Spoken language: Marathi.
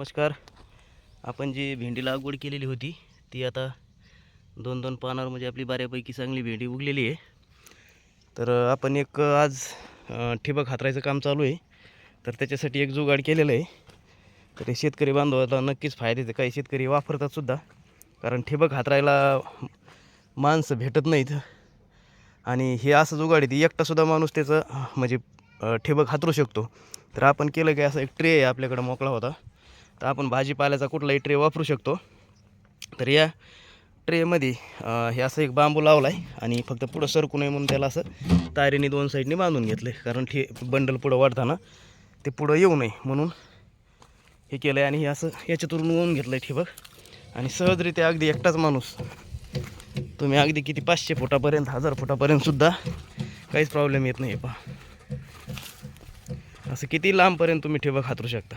नमस्कार. आपण जी भेंडी लागवड केलेली होती ती आता दोन दोन पानावर म्हणजे आपली बऱ्यापैकी चांगली भेंडी उगलेली आहे. तर आपण एक आज ठिबक हातरायचं काम चालू आहे. तर त्याच्यासाठी एक जुगाड केलेलं आहे. तर हे शेतकरी बांधवाला नक्कीच फायद्याचं काही शेतकरी वापरतात सुद्धा. कारण ठिबक हातरायला माणसं भेटत नाहीत. आणि हे असं जुगाड आहे ती एकटासुद्धा माणूस त्याचं म्हणजे ठिबक हातरू शकतो. तर आपण केलं की असं एक ट्रे आहे आपल्याकडं मोकळा होता. तर आपण भाजीपाल्याचा कुठलाही ट्रे वापरू शकतो. तर या ट्रेमध्ये हे असं एक बांबू लावला आहे आणि फक्त पुढं सरकू नये म्हणून त्याला असं तारेने दोन साईडने बांधून घेतलं आहे कारण ठे बंडल पुढं वाढताना ते पुढं येऊ नये म्हणून हे केलं आहे आणि हे असं याच्यातून ओवून घेतलं आहे ठिबक. आणि सहजरित्या अगदी एकटाच माणूस. तुम्ही अगदी किती पाचशे फुटापर्यंत हजार फुटापर्यंतसुद्धा काहीच प्रॉब्लेम येत नाही पहा. असं किती लांबपर्यंत तुम्ही ठिबक हातरू शकता.